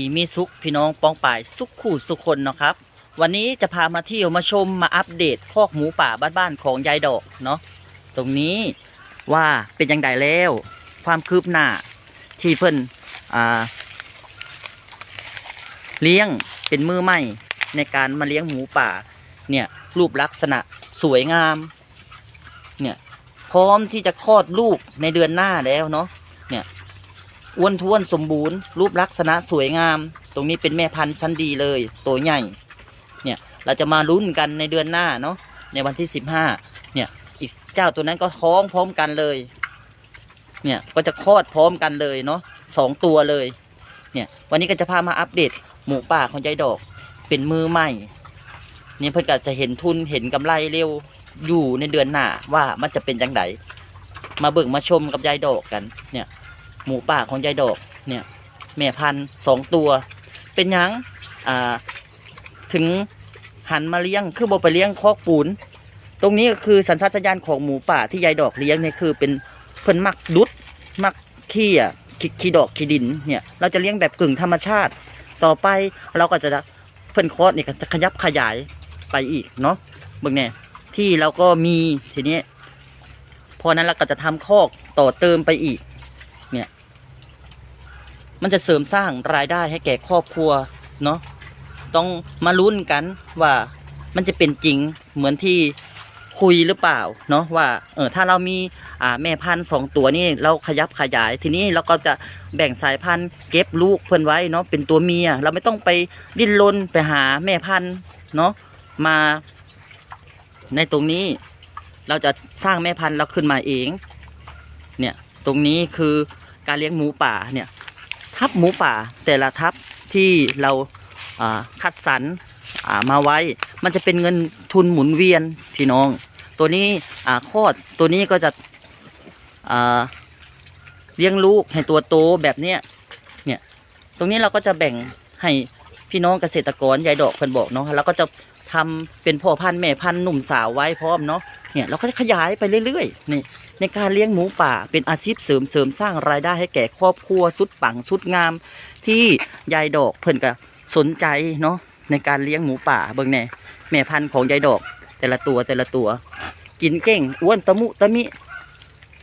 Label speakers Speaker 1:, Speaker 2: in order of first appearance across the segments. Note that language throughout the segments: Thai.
Speaker 1: มีสุขพี่น้องป้องป่ายสุขคู่สุขคนเนาะครับ วันนี้จะพามาเที่ยวมาชมมาอัปเดตคอกหมูป่าบ้านๆของยายดอกเนาะตรงนี้ว่าเป็นยังไงแล้ว ความคืบหน้าที่เพิ่นอ่าเลี้ยงเป็นมือใหม่ในการมาเลี้ยงหมูป่า เนี่ยรูปลักษณะสวยงาม เนี่ยพร้อมที่จะคลอดลูกในเดือนหน้าแล้วเนาะ อ้วนท้วนสมบูรณ์ รูปลักษณะสวยงาม ตรงนี้เป็นแม่พันธุ์ชั้นดีเลย ตัวใหญ่ เนี่ยเราจะมาลุ้นกันในเดือนหน้าเนาะในวันที่สิบห้าเนี่ยอีกเจ้าตัวนั้นก็ท้องพร้อมกันเลย เนี่ยก็จะคลอดพร้อมกันเลยเนาะสองตัวเลย เนี่ยวันนี้ก็จะพามาอัปเดตหมูป่าของยายดอก เป็นมือใหม่เนี่ยเพื่อนก็จะเห็นทุนเห็นกำไรเร็วอยู่ในเดือนหน้าว่ามันจะเป็นจังไดมาเบิ่งมาชมกับยายดอกกันเนี่ย หมูป่าของยายดอกเนี่ย แม่พันสองตัว เป็นยังอ่าถึงหันมาเลี้ยงคือบ่ไปเลี้ยงคอกปูน ตรงนี้ก็คือสัญชาตญาณของหมูป่าที่ยายดอกเลี้ยงเนี่ยคือเป็นเพิ่นมักดุดมักขี้อะขี้ขี้ดอกขี้ดินเนี่ย เราจะเลี้ยงแบบกึ่งธรรมชาติ ต่อไปเราก็จะเพิ่นคอร์สเนี่ยจะขยับขยายไปอีกเนาะเบิ่งเนี่ยที่เราก็มีทีนี้พอนั้นเราก็จะทำคอกต่อเติมไปอีก มันจะเสริมสร้างรายได้ให้แก่ครอบครัวเนาะต้องมาลุ้นกันว่ามันจะเป็นจริงเหมือนที่คุยหรือเปล่าเนาะว่าเออถ้าเรามีอ่าแม่พันธุ์สองตัวนี่เราขยับขยาย ทีนี้เราก็จะแบ่งสายพันธุ์เก็บลูกเพื่อนไว้เนาะเป็นตัวเมีย เราไม่ต้องไปดิ้นรนไปหาแม่พันธุ์เนาะมา ในตรงนี้เราจะสร้างแม่พันธุ์เราขึ้นมาเอง เนี่ยตรงนี้คือการเลี้ยงหมูป่าเนี่ย ทับหมูป่าแต่ละทับที่เราคัดสรรมาไว้ มันจะเป็นเงินทุนหมุนเวียนพี่น้อง ตัวนี้คลอดตัวนี้ก็จะเลี้ยงลูกให้ตัวโตแบบเนี้ยเนี่ย ตรงนี้เราก็จะแบ่งให้พี่น้องเกษตรกรยายดอกเพิ่นบอกเนาะแล้วก็จะ ทำเป็นพ่อพันธุ์แม่พันธุ์หนุ่มสาวไว้พร้อมเนาะเนี่ยเราก็จะขยายไปเรื่อยๆนี่ในการเลี้ยงหมูป่าเป็นอาชีพเสริมเสริมสร้างรายได้ให้แก่ครอบครัวสุดปังสุดงาม ที่ยายดอกเพิ่นก็สนใจเนาะในการเลี้ยงหมูป่าเบิ่งแน่แม่พันธุ์ของยายดอก แต่ละตัวแต่ละตัว กินเก่งอ้วนตะมุตะมิ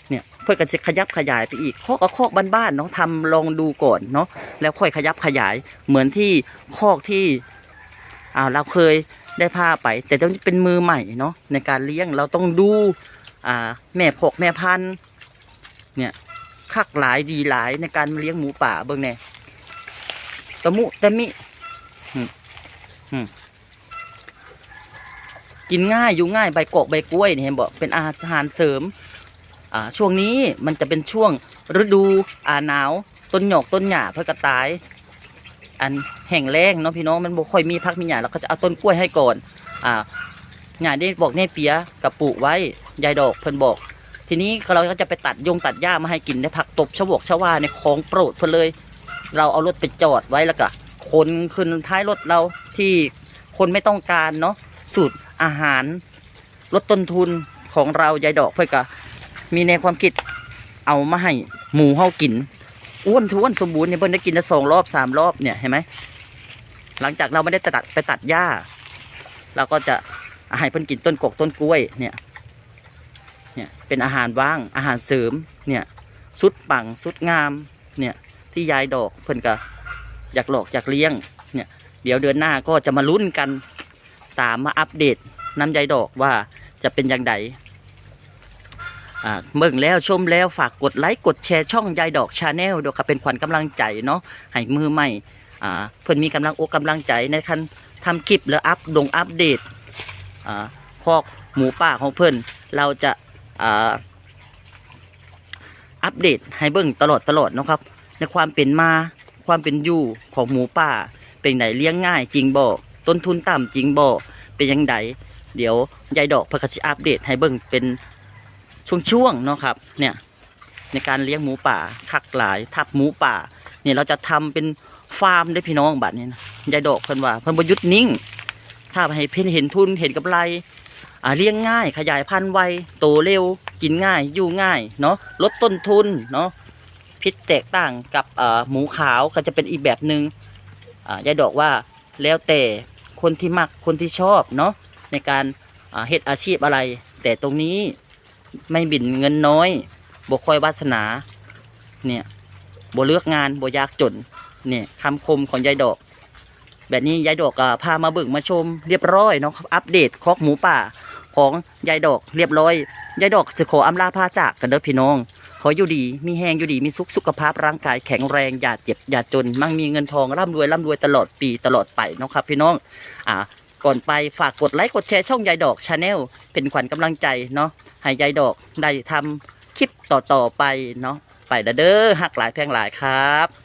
Speaker 1: เนี่ยเพื่อกันจะขยับขยายไปอีกคอกก็คอกบ้านๆเนาะทำลองดูก่อนเนาะแล้วค่อยขยับขยายเหมือนที่คอกที่ อ่าเราเคยได้พาไป แต่ต้องเป็นมือใหม่เนาะในการเลี้ยงเราต้องดูอ่าแม่พกแม่พันธุ์เนี่ยคักหลายดีหลายในการเลี้ยงหมูป่าเบิ่งแน่ตะมุตะมิอืมอืมกินง่ายอยู่ง่ายใบกอกใบกล้วยเนี่ยเห็นบอกเป็นอาหารเสริมอ่าช่วงนี้มันจะเป็นช่วงฤดูอ่าหนาว ต้นหยอกต้นหญ้าเพื่อกระต่าย อันแห้งแล้งเนาะพี่น้องมันบ่ค่อยมีพักมีหญ้าเราก็จะเอาต้นกล้วยให้ก่อนอ่างาได้บอกแน่เปียกับปลูกไว้ยายดอกเพิ่นบอก ทีนี้เราก็จะไปตัดยงตัดหญ้ามาให้กินได้ผักตบชวกชวาในของโปรดเพิ่นเลย เราเอารถไปจอดไว้แล้วก็คนขึ้นท้ายรถเราที่คนไม่ต้องการเนาะสูตรอาหารลดต้นทุนของเรายายดอกเพื่อก็มีในความคิดเอามาให้หมูเฮากิน อ้วนท้วนสมบูรณ์เนี่ยเพิ่นได้กินได้สองรอบสามรอบเนี่ยเห็นไหมหลังจากเราไม่ได้ตัดไปตัดหญ้า เราก็จะอาหารเพิ่นกินต้นกกต้นกล้วยเนี่ย เนี่ยเป็นอาหารว่างอาหารเสริมเนี่ยสุดปังสุดงาม เนี่ย ที่ยายดอกเพิ่นก็อยากหลอกอยากเลี้ยง เนี่ย เดี๋ยวเดือนหน้าก็จะมาลุ้นกัน ตามมาอัปเดตน้ำยายดอกว่าจะเป็นอย่างไร เบิ่งแล้วชมแล้วฝากกดไลค์กดแชร์ช่องยายดอกชาแนลด้วยครับเป็นขวัญกำลังใจเนาะให้มือใหม่อ่าเพิ่อนมีกำลังอกกำลังใจในการทำคลิปแล้วอัพดงอัปเดตอ่าคอกหมูป่าของเพิ่อนเราจะอ่าอัปเดตให้เบิ่งตลอดตลอดนะครับ ในความเป็นมาความเป็นอยู่ของหมูป่า เป็นไหนเลี้ยงง่าย จริงบ่ต้นทุนต่ำจริงบ่เป็นยังไงเดี๋ยวยายดอกเพนกสิอัปเดตให้เบิ่งเป็น ช่วงๆเนาะครับ เนี่ยในการเลี้ยงหมูป่าคักหลาย ทับหมูป่า เนี่ยเราจะทำเป็นฟาร์มได้พี่น้องบัดนี้นะยายดอกเพิ่นว่าเพิ่นบ่หยุดนิ่ง ถ้าให้เพิ่นเห็นทุนเห็นกำไรอ่าเลี้ยงง่าย ขยายพันธุ์ไวโตเร็ว กินง่าย อยู่ง่ายเนาะลดต้นทุนเนาะพิษแตกต่างกับเอ่อหมูขาวก็จะเป็นอีกแบบหนึง่งอ่ายายดอกว่าแล้วแต่คนที่มักคนที่ชอบเนาะในการเฮ็ดอาชีพอะไร แต่ตรงนี้ ไม่บินเงินน้อยบ่คอยวาสนา เนี่ยบ่เลือกงานบ่ยากจน เนี่ยคำคมของยายดอก แบบนี้ยายดอกอะพามาเบิ่งมาชมเรียบร้อยเนาะอัปเดตคอกหมูป่าของยายดอกเรียบร้อยยายดอกจะขออำลาพาจากกันเด้อพี่น้อง ขออยู่ดี มีแห้งอยู่ดีมีสุขสุขภาพร่างกายแข็งแรงอย่าเจ็บอย่าจน มั่งมีเงินทองร่ำรวยร่ำรวยตลอดปีตลอดไปเนาะครับ พี่น้องอ่า ก่อนไปฝากกดไลค์กดแชร์ช่องยายดอกชาแนลเป็นขวัญกำลังใจเนาะให้ยายดอกได้ทำคลิปต่อๆไปเนาะไปเด้อหักหลายแพงหลายครับ